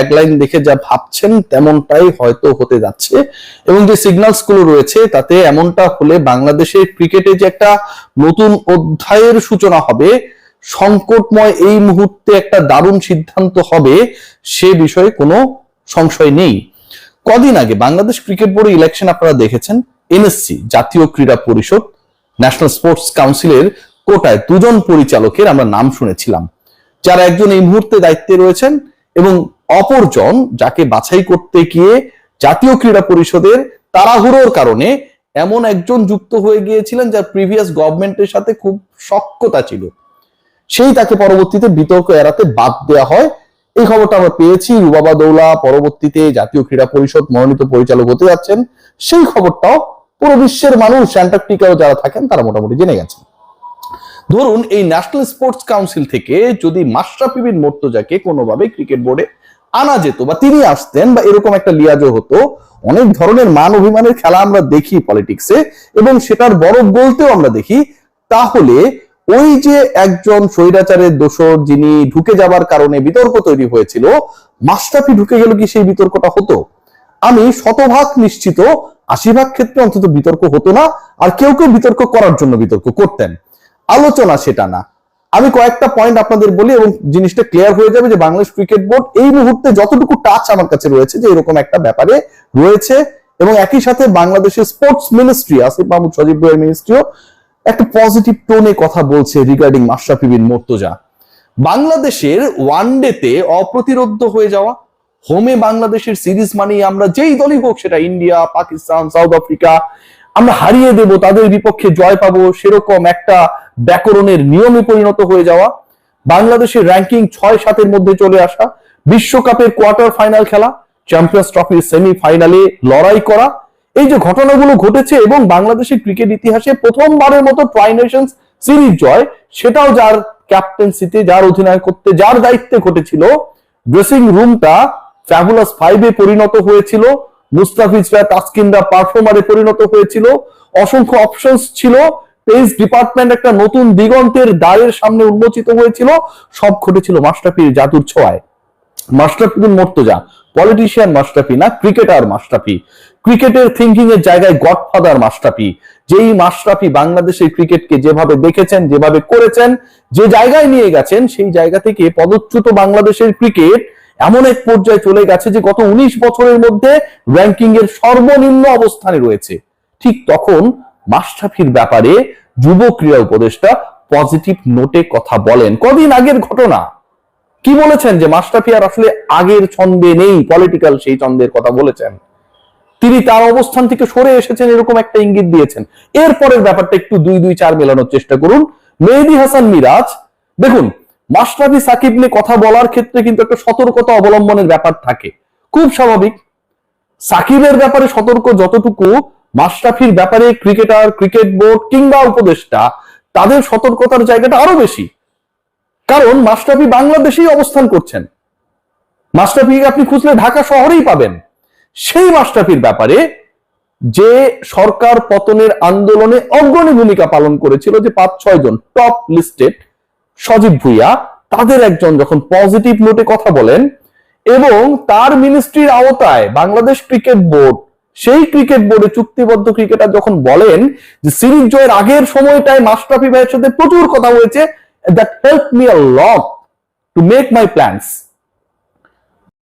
Tagline দেখে যা ভাবছেন তেমনটাই হয়তো হতে যাচ্ছে। এবং যে সিগন্যালসগুলো রয়েছে, তাতে এমনটা হলে বাংলাদেশের ক্রিকেটে যে একটা নতুন অধ্যায়ের সূচনা হবে, সংকটময় এই মুহূর্তে একটা দারুণ সিদ্ধান্ত হবে, সে বিষয়ে কোনো সংশয় নেই। কদিন আগে বাংলাদেশ ক্রিকেট বোর্ডের ইলেকশন আপনারা দেখেছেন এনএসসি জাতীয় ক্রীড়া পরিষদ ন্যাশনাল স্পোর্টস কাউন্সিলের কোটায় দুজন পরিচালকের আমরা নাম শুনেছিলাম, যারা একজন এই মুহূর্তে দায়িত্বে রয়েছেন এবং অপরজন যাকে বাছাই করতে গিয়ে জাতীয় ক্রীড়া পরিষদের তাড়াহুড়োর কারণে এমন একজন যুক্ত হয়ে গিয়েছিলেন যার প্রিভিয়াস গভর্নমেন্টের সাথে খুব সক্ষতা ছিল। সেই তাকে পরবর্তীতে বিতর্ক এড়াতে বাদ দেওয়া হয়। এই খবরটা আমরা পেয়েছি। রুবাবা দৌলা পরবর্তীতে জাতীয় ক্রীড়া পরিষদ মনোনীত পরিচালক হতে যাচ্ছেন। সেই খবরটাও পুরো বিশ্বের মানুষ, অ্যান্টার্কটিকাও যারা থাকেন, তারা মোটামুটি জেনে গেছেন। ধরুন, এই ন্যাশনাল স্পোর্টস কাউন্সিল থেকে যদি মাশরাফি বিন মোর্তজাকে কোনোভাবে ক্রিকেট বোর্ডে আনা যেত বা তিনি আসতেন বা এরকম একটা লিয়াজও হতো, অনেক ধরনের মান অভিমানের খেলা আমরা দেখি পলিটিক্সে এবং সেটার বরফ বলতেও আমরা দেখি। তাহলে ওই যে একজন স্বৈরাচারের দোষর যিনি ঢুকে যাবার কারণে বিতর্ক তৈরি হয়েছিল, মাশরাফি ঢুকে গেল কি সেই বিতর্কটা হতো? আমি শতভাগ নিশ্চিত আশি ভাগ ক্ষেত্রে অন্তত বিতর্ক হতো না, আর কেউ কেউ বিতর্ক করার জন্য বিতর্ক করতেন। আলোচনা সেটা না। আমি কয়েকটা পয়েন্ট আপনাদের বলি এবং জিনিসটা ক্লিয়ার হয়ে যাবে যে বাংলাদেশ ক্রিকেট বোর্ড এই মুহূর্তে যতটুকু টাচ আমার কাছে রয়েছে যে এরকম একটা ব্যাপারে রয়েছে এবং একই সাথে বাংলাদেশের স্পোর্টস মিনিস্ট্রি আসিফ মাহমুদ, সজীব বইয়ের মিনিস্ট্রিও একটা পজিটিভ টোনে কথা বলছে রিগার্ডিং মাশরাফি বিন মোর্তজা। বাংলাদেশের ওয়ানডেতে অপ্রতিরোধ্য হয়ে যাওয়া হোমে বাংলাদেশের সিরিজ মানে আমরা যেই দলই হোক, সেটা ইন্ডিয়া, পাকিস্তান, সাউথ আফ্রিকা, আমরা হারিয়ে দেব, তাদের বিপক্ষে জয় পাবো, সেরকম একটা ব্যাকরণের নিয়মে পরিণত হয়ে যাওয়া, বাংলাদেশের র্যাঙ্কিং ছয় সাতের মধ্যে চলে আসা, বিশ্বকাপের কোয়ার্টার ফাইনাল খেলা চ্যাম্পিয়ন্স ট্রফির সেমি ফাইনালে লড়াই করা, এই যে ঘটনাগুলো ঘটেছে এবং বাংলাদেশের ক্রিকেট ইতিহাসে প্রথমবারের মতো ট্রাই নেশনস সিরিজ জয়, সেটাও যার ক্যাপ্টেন্সিতে যার অধিনায়কত্বে, যার দায়িত্বে ঘটেছিল ড্রেসিং রুমটা ফ্যাবুলাস ফাইভে পরিণত হয়েছিল মুস্তাফিজরা তাসকিনরা পারফর্মারে পরিণত হয়েছিল, অসংখ্য অপশনস ছিল পেস ডিপার্টমেন্ট একটা নতুন দিগন্তের দ্বারের সামনে উন্মোচিত হয়েছিল। সব ঘটেছিল মাস্টাফির জাদুর ছোঁয়ায়। মাস্টাফি বিন মোর্তজা পলিটিশিয়ান মাস্টাফি না ক্রিকেটার মাস্টাফি ক্রিকেটের থিঙ্কিং এর জায়গায় গডফাদার মাস্টাফি যেই মাস্টাফি বাংলাদেশের ক্রিকেটকে যেভাবে দেখেছেন, যেভাবে করেছেন, যে জায়গায় নিয়ে গেছেন, সেই জায়গা থেকে পদচ্যুত বাংলাদেশের ক্রিকেট এমন এক পর্যায়ে চলে গেছে যে গত উনিশ বছরের মধ্যে র্যাঙ্কিং এর সর্বনিম্ন অবস্থানে রয়েছে। ঠিক তখন মাস্টাফির ব্যাপারে যুব ক্রীড়া উপদেষ্টা পজিটিভ নোটে কথা বলেন। কদিন আগের ঘটনা। কি বলেছেন যে মাস্টাফি আর আসলে আগের ছন্দে নেই পলিটিক্যাল সেই ছন্দের কথা বলেছেন। তিনি তার অবস্থান থেকে সরে এসেছেন, এরকম একটা ইঙ্গিত দিয়েছেন। এরপরের ব্যাপারটা একটু দুই দুই, চার মেলানোর চেষ্টা করুন। মেহেদি হাসান মিরাজ, দেখুন মাস্টাফি সাকিব নিয়ে কথা বলার ক্ষেত্রে কিন্তু একটা সতর্কতা অবলম্বনের ব্যাপার থাকে। খুব স্বাভাবিক। সাকিবের ব্যাপারে সতর্ক যতটুকু মাস্টাফির ব্যাপারে ক্রিকেটার, ক্রিকেট বোর্ড কিংবা উপদেষ্টা, তাদের সতর্কতার জায়গাটা আরও বেশি। কারণ মাস্টাফি বাংলাদেশেই অবস্থান করছেন। মাস্টাফিকে আপনি খুঁজলে ঢাকা শহরেই পাবেন। সেই মাস্টাফির ব্যাপারে যে সরকার পতনের আন্দোলনে অগ্রণী ভূমিকা পালন করেছিল যে পাঁচ ছয় জন টপ লিস্টেড সজীব ভুইয়া, তাদের একজন যখন পজিটিভ নোটে কথা বলেন এবং তার মিনিস্ট্রির আওতায় বাংলাদেশ ক্রিকেট বোর্ড সেই ক্রিকেট বোর্ডে চুক্তিবদ্ধ ক্রিকেটার যখন বলেন যে সিরিজ জয়ের আগের সময়টায় মাস্টাফি ভাইয়ের সাথে প্রচুর কথা হয়েছে that help me a lot to make my plans